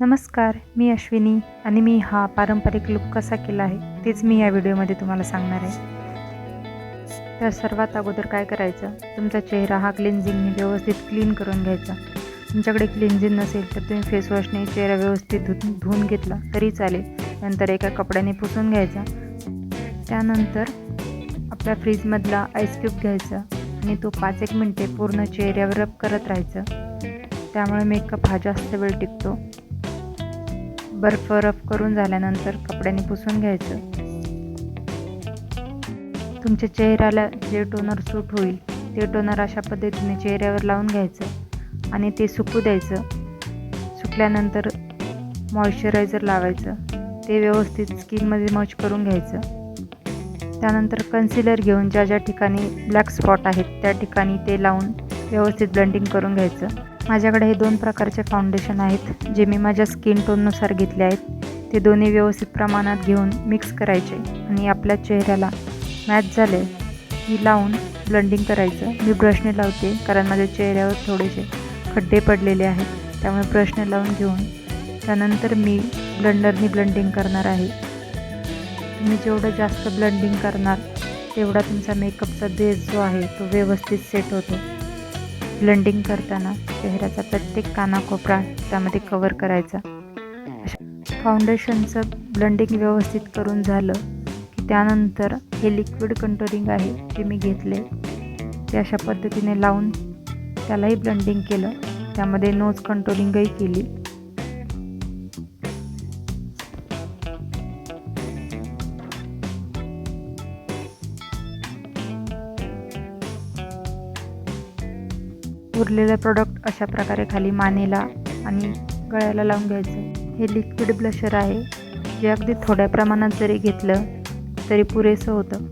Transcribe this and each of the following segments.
नमस्कार मी अश्विनी आणि मी हा पारंपरिक लुक कसा केला आहे तेच मी या व्हिडिओमध्ये तुम्हाला सांगणार आहे. तर सर्वात अगोदर काय करायचं? तुमचा चेहरा हा क्लिन्झिंगने व्यवस्थित क्लीन करून घ्यायचा. तुमच्याकडे क्लिन्झिंग नसेल तर तुम्ही फेसवॉशने चेहरा व्यवस्थित धु धुवून घेतला तरी चालेल. नंतर एका कपड्याने पुसून घ्यायचा. त्यानंतर आपल्या फ्रीजमधला आईस्क्यूब घ्यायचा आणि तो पाच एक मिनटे पूर्ण चेहऱ्यावर रब करत राहायचं. त्यामुळे मेकअप हा जास्त वेळ टिकतो. बर्फ रफ करून झाल्यानंतर कपड्याने पुसून घ्यायचं. तुमच्या चेहऱ्याला जे टोनर सूट होईल ते टोनर अशा पद्धतीने चेहऱ्यावर लावून घ्यायचं आणि ते सुकू द्यायचं. सुकल्यानंतर मॉइश्चरायझर लावायचं. ते व्यवस्थित स्किनमध्ये मच करून घ्यायचं. त्यानंतर कन्सिलर घेऊन ज्या ज्या ठिकाणी ब्लॅक स्पॉट आहेत त्या ठिकाणी ते लावून व्यवस्थित ब्लेंडिंग करून घ्यायचं. माझ्याकडे हे दोन प्रकारचे फाउंडेशन आहेत जे मी माझ्या स्किन टोननुसार घेतले आहेत. ते दोन्ही व्यवस्थित प्रमाणात घेऊन मिक्स करायचे आणि आपल्या चेहऱ्याला मॅच झाले की लावून ब्लंडिंग करायचं. मी ब्रशने लावते कारण माझ्या चेहऱ्यावर थोडेसे खड्डे पडलेले आहेत. त्यामुळे ब्रशने लावून घेऊन त्यानंतर मी ब्लंडरनी ब्लंडिंग करणार आहे. तुम्ही जेवढं जास्त ब्लंडिंग करणार तेवढा तुमचा मेकअपचा बेस जो आहे तो व्यवस्थित सेट होतो. ब्लेंडिंग करताना चेहऱ्याचा प्रत्येक कानाकोपरा त्यामध्ये कवर करायचा. फाउंडेशनचं ब्लेंडिंग व्यवस्थित करून झालं की त्यानंतर हे लिक्विड कंट्रोलिंग आहे जे मी घेतले. ते अशा पद्धतीने लावून त्यालाही ब्लेंडिंग केलं. त्यामध्ये नोज कंट्रोलिंगही केली. उरलेलं प्रोडक्ट अशा प्रकारे खाली मानेला आणि गळ्याला लावून घ्यायचं. हे लिक्विड ब्लशर आहे. जे अगदी थोड्या प्रमाणात जरी घेतलं तरी पुरेसं होतं.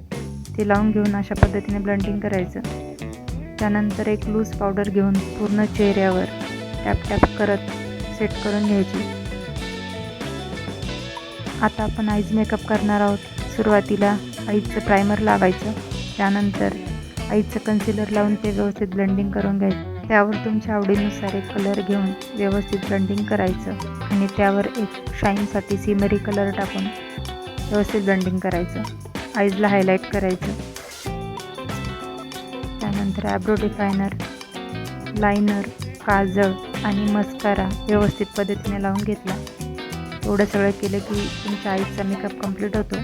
ते लावून घेऊन अशा पद्धतीने ब्लंटिंग करायचं. त्यानंतर एक लूज पावडर घेऊन पूर्ण चेहऱ्यावर टॅप टॅप करत सेट करून घ्यायची. आता आपण आईज मेकअप करणार आहोत. सुरुवातीला आईचं प्रायमर लावायचं. त्यानंतर आईचं कन्सिलर लावून ते व्यवस्थित ब्लेंडिंग करून घ्यायचं. त्यावर तुमच्या आवडीनुसार एक कलर घेऊन व्यवस्थित ब्लेंडिंग करायचं. आणि त्यावर एक शाईनसाठी सिमरी कलर टाकून व्यवस्थित ब्लेंडिंग करायचं. आईजला हायलाईट करायचं. त्यानंतर ॲब्रो डिफायनर लायनर काजळ आणि मस्कारा व्यवस्थित पद्धतीने लावून घेतला. एवढं सगळं केलं की तुमच्या आईचा मेकअप कंप्लीट होतो.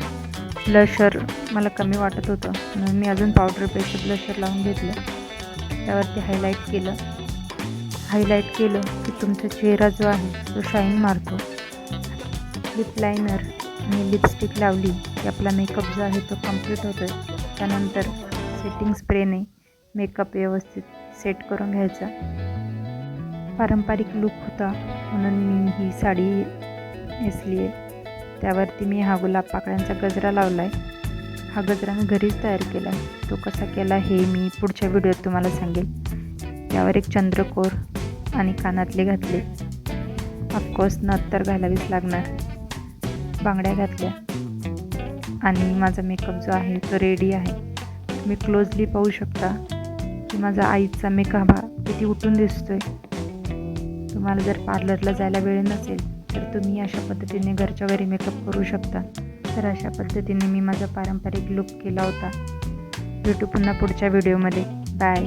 ब्लशर मला कमी वाटत होतं. म्हणून मी अजून पावडर पेस्ट ब्लशर लावून घेतलं. त्यावरती हायलाईट केलं. हायलाईट केलं की तुमचा चेहरा जो आहे तो शाईन मारतो. लिप लायनर आणि लिपस्टिक लावली की आपला मेकअप जो आहे तो कंप्लीट होतो त्यानंतर सेटिंग स्प्रेने मेकअप व्यवस्थित सेट करून घ्यायचा. पारंपरिक लुक होता म्हणून मी ही साडी नेसली आहे त्यावरती मी हा गुलाब पाकळ्यांचा गजरा लावला आहे हा गजरा मी घरीच तयार केला. आहे तो कसा केला हे मी पुढच्या व्हिडिओत तुम्हाला सांगेल. त्यावर एक चंद्रकोर आणि कानातले घातले. ऑफकोर्स नथ तर घालावीच लागणार. बांगड्या घातल्या. आणि माझा मेकअप जो आहे तो रेडी आहे. तुम्ही क्लोजली पाहू शकता की माझा आईचा मेकअप हा किती उठून दिसतोय. तुम्हाला जर पार्लरला जायला वेळ नसेल तर तुम्ही अशा पद्धतीने घरच्या घरी मेकअप करू शकता. तर अशा पद्धतीने मी माझा पारंपरिक लुक केला होता. भेटू पुन्हा पुढच्या व्हिडिओमध्ये बाय